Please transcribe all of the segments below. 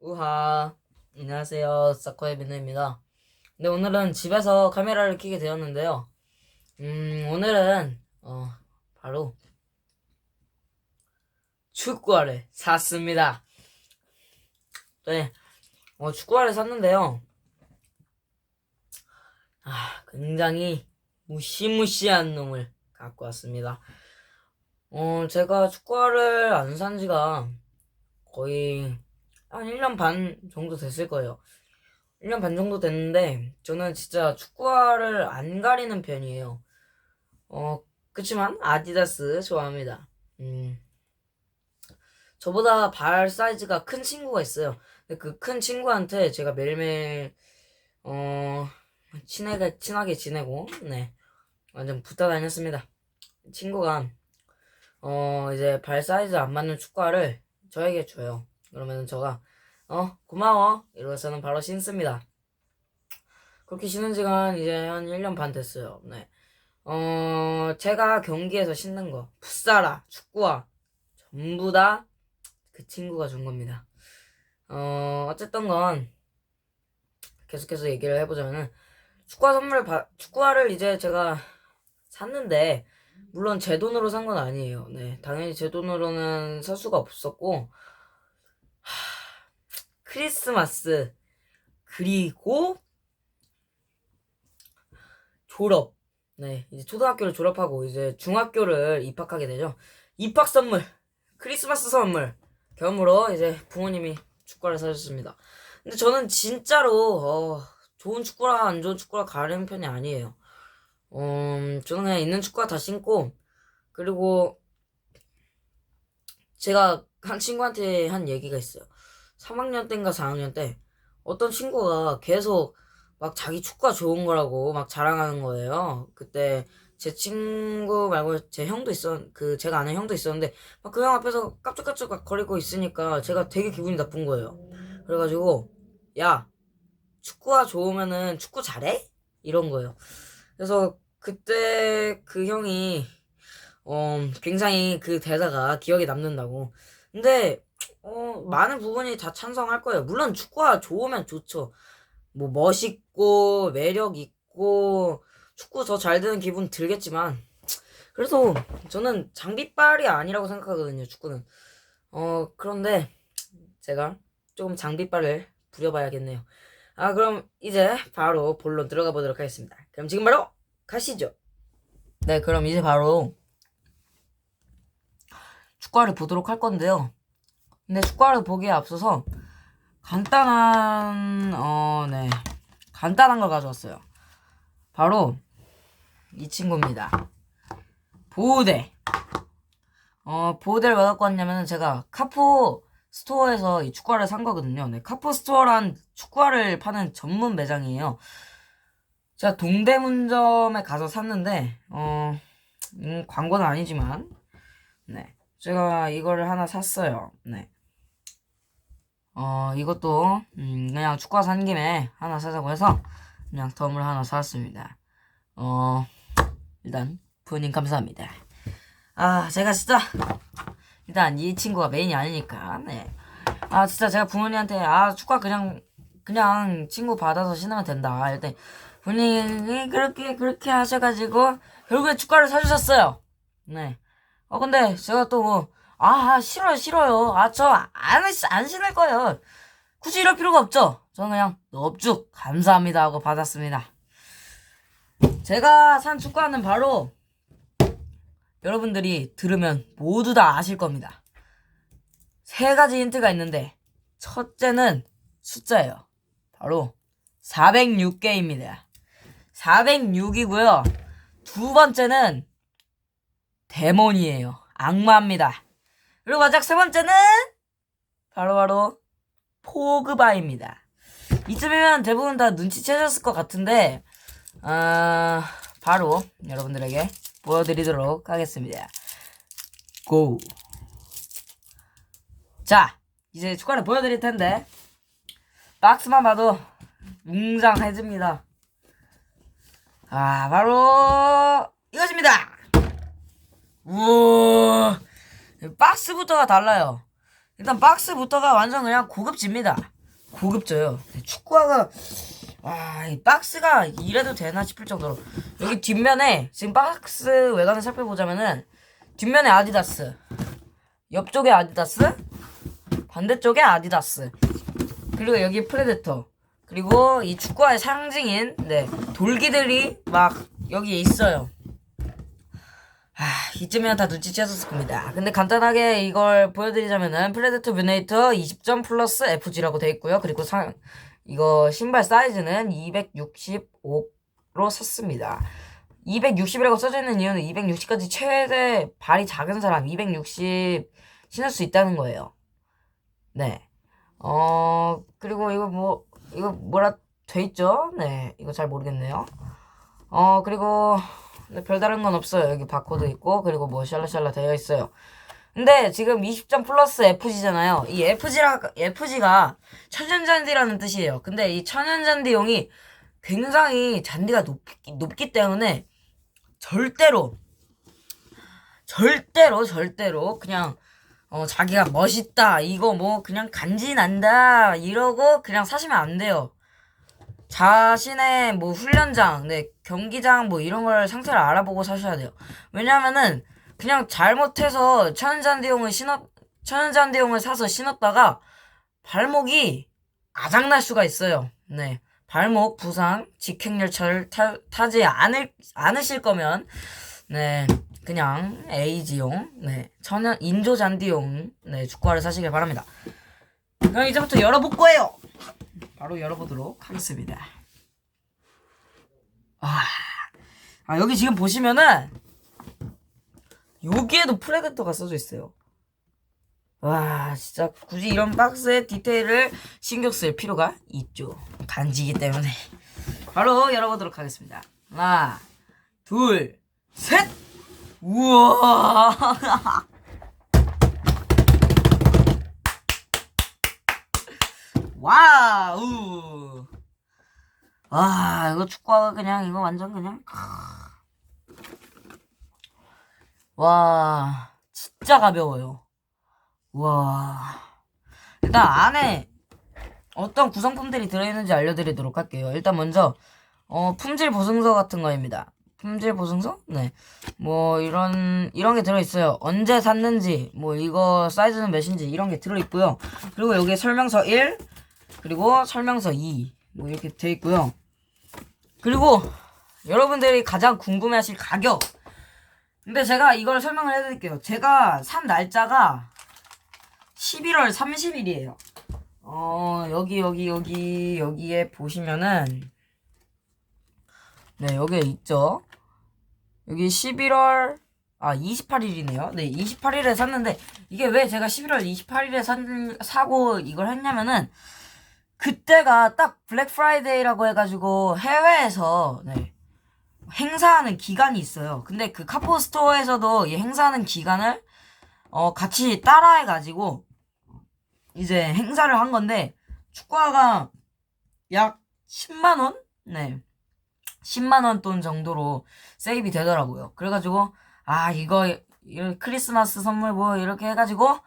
우하. 안녕하세요. 사코의 민우입니다. 네, 오늘은 집에서 카메라를 켜게 되었는데요. 음, 오늘은, 어, 바로, 축구화를 샀습니다. 네, 어, 축구화를 샀는데요. 아, 굉장히 무시무시한 놈을 갖고 왔습니다. 어, 제가 축구화를 안 산 지가 거의 한 1년 반 정도 됐을 거예요. 1년 반 정도 됐는데, 저는 진짜 축구화를 안 가리는 편이에요. 어, 그치만, 아디다스 좋아합니다. 음, 저보다 발 사이즈가 큰 친구가 있어요. 근데 그 큰 친구한테 제가 매일매일, 어, 친하게, 친하게 지내고, 네. 완전 붙어 다녔습니다. 친구가, 어, 이제 발 사이즈 안 맞는 축구화를 저에게 줘요. 그러면 저가 어 고마워 이러고서는 바로 신습니다. 그렇게 신은 지가 이제 한 1년 반 됐어요. 네. 어 제가 경기에서 신는 거 풋사라 축구화 전부 다 그 친구가 준 겁니다. 어 어쨌든 건 계속해서 얘기를 해보자면은 축구화 선물 바, 축구화를 이제 제가 샀는데 물론 제 돈으로 산 건 아니에요. 네 당연히 제 돈으로는 살 수가 없었고 크리스마스 그리고 졸업. 네 이제 초등학교를 졸업하고 이제 중학교를 입학하게 되죠. 입학 선물 크리스마스 선물. 겸으로 이제 부모님이 축구를 사주셨습니다. 근데 저는 진짜로 어, 좋은 축구랑 안 좋은 축구랑 가리는 편이 아니에요. 음, 저는 그냥 있는 축구화 다 신고 그리고 제가 한 친구한테 한 얘기가 있어요 3학년 때인가 4학년 때 어떤 친구가 계속 막 자기 축구가 좋은 거라고 막 자랑하는 거예요. 그때 제 친구 말고 제 형도 있었, 그 제가 아는 형도 있었는데 막 그 형 앞에서 막 거리고 있으니까 제가 되게 기분이 나쁜 거예요. 그래가지고 야 축구가 좋으면은 축구 잘해? 이런 거예요. 그래서 그때 그 형이 어 굉장히 그 대사가 기억에 남는다고. 근데 어, 많은 부분이 다 찬성할 거예요. 물론 축구가 좋으면 좋죠. 뭐 멋있고 매력 있고 축구 더 잘 되는 기분 들겠지만 그래도 저는 장비빨이 아니라고 생각하거든요. 축구는. 어, 그런데 제가 조금 장비빨을 부려봐야겠네요. 아, 그럼 이제 바로 본론 들어가 보도록 하겠습니다. 그럼 지금 바로 가시죠. 네, 그럼 이제 바로 축구를 보도록 할 건데요. 근데 축구를 보기에 앞서서 간단한 어, 네. 간단한 걸 가져왔어요. 바로 이 친구입니다. 보호대. 어, 보호대를 왜 갖고 왔냐면 제가 카포 스토어에서 이 축구화를 산 거거든요. 네, 카포 스토어란 축구화를 파는 전문 매장이에요. 제가 동대문점에 가서 샀는데 어, 음, 광고는 아니지만 네. 제가 이거를 하나 샀어요. 네. 어, 이것도, 음, 그냥 축구화 산 김에 하나 사자고 해서, 그냥 덤을 하나 사왔습니다. 어, 일단, 부모님 감사합니다. 아, 제가 진짜, 일단 이 친구가 메인이 아니니까, 네. 아, 진짜 제가 부모님한테, 아, 축구화 그냥, 그냥 친구 받아서 신으면 된다. 일단, 부모님이 그렇게, 그렇게 하셔가지고, 결국에 축구화를 사주셨어요. 네. 어, 근데 제가 또 뭐, 아, 싫어요, 싫어요. 아, 저, 안, 안 신을 거예요. 굳이 이럴 필요가 없죠. 저는 그냥, 넙죽, 감사합니다 하고 받았습니다. 제가 산 축구화는 바로, 여러분들이 들으면 모두 다 아실 겁니다. 세 가지 힌트가 있는데, 첫째는 숫자예요. 바로, 406개입니다. 406이고요. 두 번째는, 데몬이에요. 악마입니다. 그리고 마지막 세 번째는 바로 바로 포그바입니다. 이쯤이면 대부분 다 눈치채셨을 것 같은데 아 바로 여러분들에게 보여드리도록 하겠습니다. 고! 자 이제 축구를 보여드릴 텐데 박스만 봐도 웅장해집니다. 아 바로 이것입니다. 우와 박스부터가 달라요. 일단 박스부터가 완전 그냥 고급집니다. 고급져요. 축구화가 와, 이 박스가 이래도 되나 싶을 정도로 여기 뒷면에 지금 박스 외관을 살펴보자면은 뒷면에 아디다스, 옆쪽에 아디다스, 반대쪽에 아디다스, 그리고 여기 프레데터, 그리고 이 축구화의 상징인 네 돌기들이 막 여기에 있어요. 아, 이쯤이면 다 눈치채셨을 겁니다. 근데 간단하게 이걸 보여드리자면은 프레데터 뮤네이터 20점 플러스 FG라고 돼 있고요. 그리고 상 이거 신발 사이즈는 265로 샀습니다. 260이라고 써져 있는 이유는 260까지 최대 발이 작은 사람 260 신을 수 있다는 거예요. 네. 어, 그리고 이거 뭐, 이거 뭐라 돼 있죠? 네. 이거 잘 모르겠네요. 어, 그리고 네, 별다른 건 없어요. 여기 바코드 있고, 그리고 뭐 샬라샬라 되어 있어요. 근데 지금 20점 플러스 FG잖아요. 이 FG라, FG가 천연잔디라는 뜻이에요. 근데 이 천연잔디용이 굉장히 잔디가 높기, 높기 때문에 절대로, 절대로, 절대로 그냥 어, 자기가 멋있다, 이거 뭐 그냥 간지난다, 이러고 그냥 사시면 안 돼요. 자신의 뭐 훈련장, 네, 경기장 뭐 이런 걸 상태를 알아보고 사셔야 돼요. 왜냐면은 그냥 잘못해서 천연잔디용을 신었, 천연잔디용을 사서 신었다가 발목이 아작날 수가 있어요. 네. 발목 부상, 직행 열차를 타, 타지 않을, 않으실 거면, 네. 그냥 에이지용, 네. 천연, 인조 잔디용, 네. 축구화를 사시길 바랍니다. 그럼 이제부터 열어볼 거예요! 바로 열어보도록 하겠습니다. 아, 아 여기 지금 보시면은 여기에도 프레데터가 써져 있어요. 와 진짜 굳이 이런 박스에 디테일을 신경 쓸 필요가 있죠. 간지기 때문에 바로 열어보도록 하겠습니다. 하나, 둘, 셋. 우와. 와우. 아, 이거 축구화가 그냥, 이거 완전 그냥. 와, 진짜 가벼워요. 와. 일단 안에 어떤 구성품들이 들어있는지 알려드리도록 할게요. 일단 먼저, 어, 품질 보증서 같은 거입니다. 품질 보증서? 네. 뭐, 이런, 이런 게 들어있어요. 언제 샀는지, 뭐, 이거 사이즈는 몇인지, 이런 게 들어있고요. 그리고 여기에 설명서 1, 그리고 설명서 2, 뭐, 이렇게 돼 있고요. 그리고, 여러분들이 가장 궁금해 하실 가격. 근데 제가 이걸 설명을 해드릴게요. 제가 산 날짜가 11월 30일이에요. 어, 여기, 여기, 여기, 여기에 보시면은, 네, 여기에 있죠. 여기 11월, 아, 28일이네요. 네, 28일에 샀는데, 이게 왜 제가 11월 28일에 산, 사고 이걸 했냐면은, 그때가 딱 블랙 프라이데이라고 해가지고 해외에서, 네, 행사하는 기간이 있어요. 근데 그 카포 스토어에서도 이 행사하는 기간을, 어, 같이 따라해가지고, 이제 행사를 한 건데, 축구화가 약 10만 원? 네. 10만 원 돈 정도로 세입이 되더라고요. 그래가지고, 아, 이거, 이거 크리스마스 선물 뭐, 이렇게 해가지고,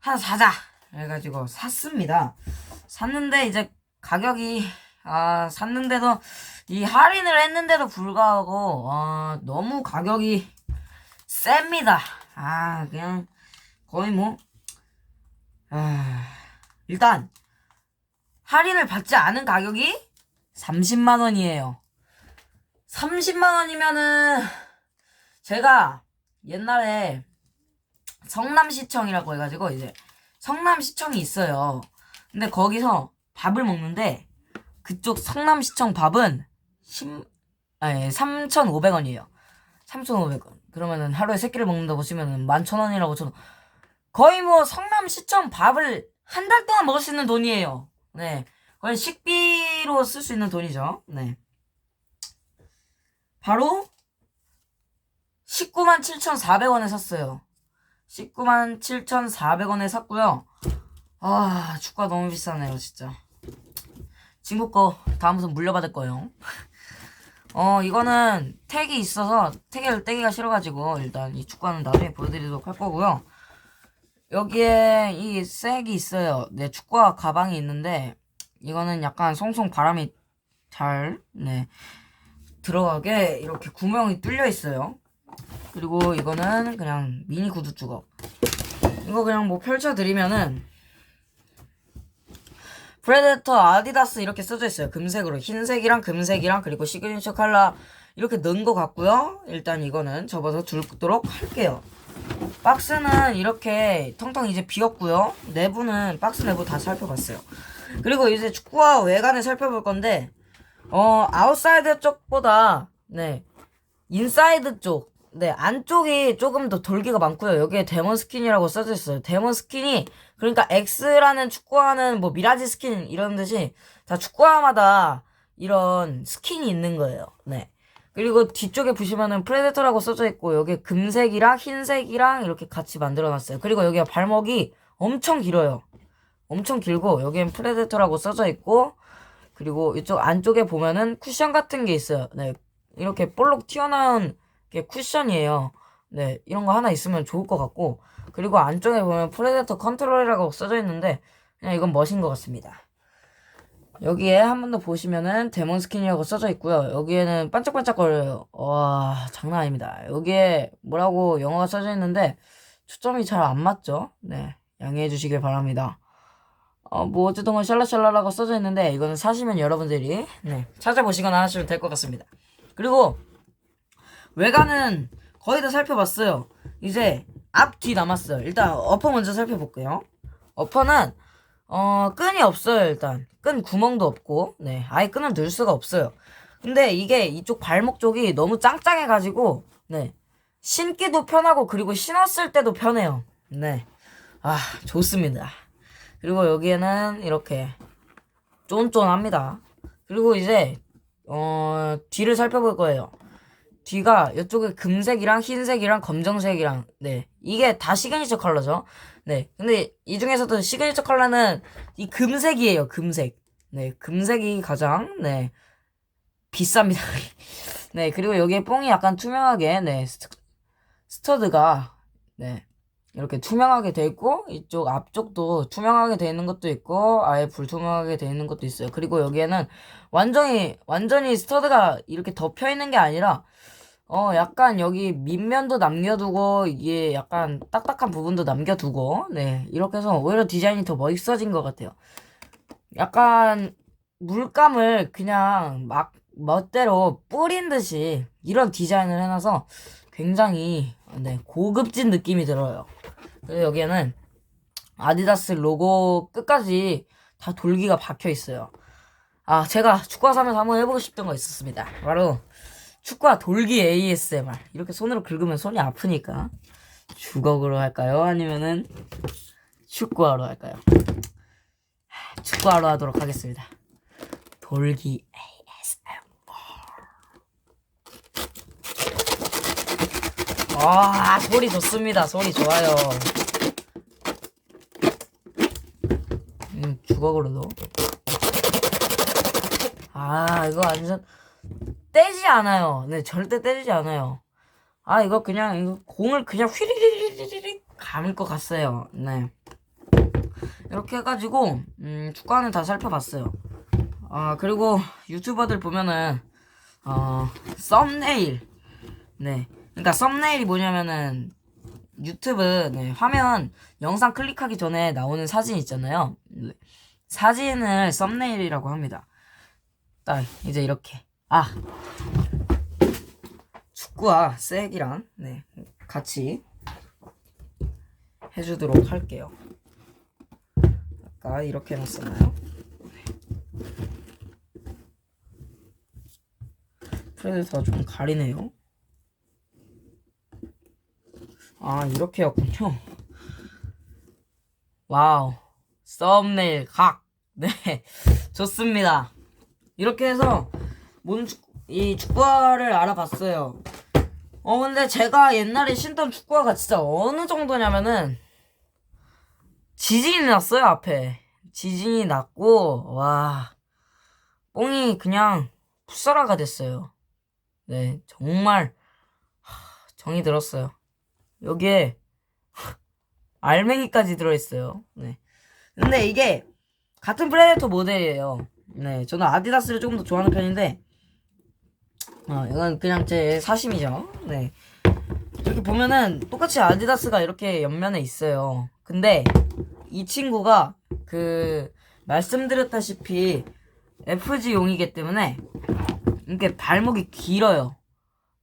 하나 사자! 해가지고 샀습니다. 샀는데, 이제 가격이, 아, 샀는데도, 이 할인을 했는데도 불구하고, 아, 너무 가격이 셉니다. 아, 그냥, 거의 뭐, 아, 일단, 할인을 받지 않은 가격이 30만원이에요. 30만원이면은, 제가 옛날에 성남시청이라고 해가지고, 이제, 성남시청이 있어요. 근데 거기서 밥을 먹는데, 그쪽 성남시청 밥은 10, 아니, 3,500원이에요. 3,500원. 그러면은 하루에 세 끼를 먹는다 보시면은 11,000원이라고 저는 거의 뭐 성남시청 밥을 한 달 동안 먹을 수 있는 돈이에요. 네. 거의 식비로 쓸 수 있는 돈이죠. 네. 바로 19만 7,400원에 샀어요. 19만 7,400원에 샀고요. 아, 축구가 너무 비싸네요, 진짜. 친구 거 다음부터 물려받을 거예요. 어, 이거는 택이 있어서 택을 떼기가 싫어가지고 일단 이 축구는 나중에 보여드리도록 할 거고요. 여기에 이 색이 있어요. 네, 축구화 가방이 있는데 이거는 약간 송송 바람이 잘 네, 들어가게 이렇게 구멍이 뚫려 있어요. 그리고 이거는 그냥 미니 구두 주걱. 이거 그냥 뭐 펼쳐드리면은 프레데터 아디다스 이렇게 써져 있어요. 금색으로 흰색이랑 금색이랑 그리고 시그니처 컬러 이렇게 넣은 것 같고요. 일단 이거는 접어서 둘도록 할게요. 박스는 이렇게 텅텅 이제 비었고요. 내부는 박스 내부 다 살펴봤어요. 그리고 이제 축구화 외관을 살펴볼 건데 어 아웃사이드 쪽보다 네 인사이드 쪽 네, 안쪽이 조금 더 돌기가 많고요. 여기에 데몬 스킨이라고 써져 있어요. 데몬 스킨이 그러니까 X라는 축구화는 뭐 미라지 스킨 이런 듯이 다 축구화마다 이런 스킨이 있는 거예요. 네. 그리고 뒤쪽에 보시면은 프레데터라고 써져 있고 여기 금색이랑 흰색이랑 이렇게 같이 만들어 놨어요. 그리고 여기가 발목이 엄청 길어요. 엄청 길고 여기엔 프레데터라고 써져 있고 그리고 이쪽 안쪽에 보면은 쿠션 같은 게 있어요. 네. 이렇게 볼록 튀어나온 게 쿠션이에요. 네, 이런 거 하나 있으면 좋을 것 같고, 그리고 안쪽에 보면 프레데터 컨트롤이라고 써져 있는데, 그냥 이건 멋인 것 같습니다. 여기에 한 번 더 보시면은 데몬 스킨이라고 써져 있고요. 여기에는 반짝반짝거려요. 와, 장난 아닙니다. 여기에 뭐라고 영어가 써져 있는데, 초점이 잘 안 맞죠? 네, 양해해 주시길 바랍니다. 어, 뭐, 어쨌든 건 샬라샬라라고 써져 있는데, 이거는 사시면 여러분들이, 네, 찾아보시거나 하시면 될 것 같습니다. 그리고, 외관은 거의 다 살펴봤어요. 이제 앞, 뒤 남았어요. 일단 어퍼 먼저 살펴볼게요. 어퍼는 어 끈이 없어요. 일단 끈 구멍도 없고 네 아예 끈을 넣을 수가 없어요. 근데 이게 이쪽 발목 쪽이 너무 짱짱해가지고 네 신기도 편하고 그리고 신었을 때도 편해요. 네. 아 좋습니다. 그리고 여기에는 이렇게 쫀쫀합니다. 그리고 이제 어 뒤를 살펴볼 거예요. 뒤가 이쪽에 금색이랑 흰색이랑 검정색이랑 네. 이게 다 시그니처 컬러죠. 네. 근데 이 중에서도 시그니처 컬러는 이 금색이에요 금색. 네 금색이 가장 네. 비쌉니다. 네 그리고 여기에 뽕이 약간 투명하게 네 스터드가 네. 이렇게 투명하게 돼 있고 이쪽 앞쪽도 투명하게 돼 있는 것도 있고 아예 불투명하게 돼 있는 것도 있어요. 그리고 여기에는 완전히 완전히 스터드가 이렇게 덮여 있는 게 아니라 어, 약간 여기 밑면도 남겨두고, 이게 약간 딱딱한 부분도 남겨두고, 네. 이렇게 해서 오히려 디자인이 더 멋있어진 것 같아요. 약간 물감을 그냥 막 멋대로 뿌린 듯이 이런 디자인을 해놔서 굉장히, 네, 고급진 느낌이 들어요. 그리고 여기에는 아디다스 로고 끝까지 다 돌기가 박혀 있어요. 아, 제가 축구화 사면서 한번 해보고 싶던 거 있었습니다. 바로, 축구와 돌기 ASMR 이렇게 손으로 긁으면 손이 아프니까 주걱으로 할까요? 아니면은 축구하러 할까요? 축구하러 하도록 하겠습니다. 돌기 ASMR 와 소리 좋습니다. 소리 좋아요. 음 주걱으로도 아 이거 완전 떼지 않아요. 네, 절대 떼지 않아요. 아, 이거 그냥, 이거 공을 그냥 휘리리리리리 감을 것 같아요. 네. 이렇게 해가지고, 음, 축구하는 다 살펴봤어요. 아, 그리고 유튜버들 보면은, 어, 썸네일. 네. 그러니까 썸네일이 뭐냐면은, 유튜브, 네, 화면, 영상 클릭하기 전에 나오는 사진 있잖아요. 네. 사진을 썸네일이라고 합니다. 딱, 이제 이렇게. 아 축구와 색이랑 네 같이 해주도록 할게요. 아까 이렇게 해놨었나요? 프레데터가 좀 가리네요. 아 이렇게였군요. 와우 썸네일 각. 네 좋습니다. 이렇게 해서 뭔 축구, 이 축구화를 알아봤어요. 어, 근데 제가 옛날에 신던 축구화가 진짜 어느 정도냐면은, 지진이 났어요, 앞에. 지진이 났고, 와, 뽕이 그냥 풋사라가 됐어요. 네, 정말, 정이 들었어요. 여기에, 알맹이까지 들어있어요. 네. 근데 이게 같은 프레데터 모델이에요. 네, 저는 아디다스를 조금 더 좋아하는 편인데, 어, 이건 그냥 제 사심이죠. 네. 이렇게 보면은 똑같이 아디다스가 이렇게 옆면에 있어요. 근데 이 친구가 그 말씀드렸다시피 FG용이기 때문에 이게 발목이 길어요.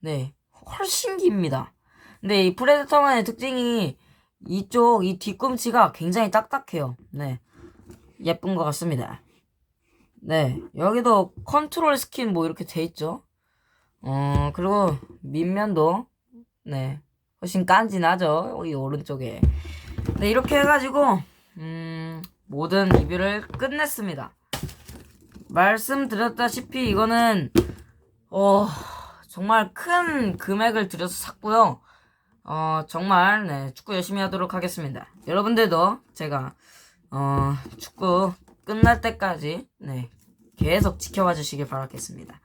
네, 훨씬 깁니다. 근데 이 프레데터만의 특징이 이쪽 이 뒤꿈치가 굉장히 딱딱해요. 네, 예쁜 것 같습니다. 네, 여기도 컨트롤 스킨 뭐 이렇게 돼 있죠. 어 그리고 밑면도 네 훨씬 깐진하죠. 이 오른쪽에. 네 이렇게 해가지고 음 모든 리뷰를 끝냈습니다. 말씀드렸다시피 이거는 어 정말 큰 금액을 들여서 샀고요. 어 정말 네 축구 열심히 하도록 하겠습니다. 여러분들도 제가 어 축구 끝날 때까지 네 계속 지켜봐 주시길 바라겠습니다.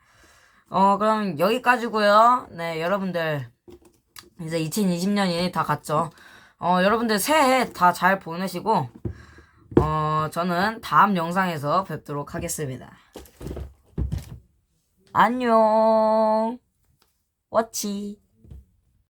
어 그럼 여기까지고요. 네 여러분들 이제 2020년이 다 갔죠. 어 여러분들 새해 다 잘 보내시고 어 저는 다음 영상에서 뵙도록 하겠습니다. 안녕. 워치.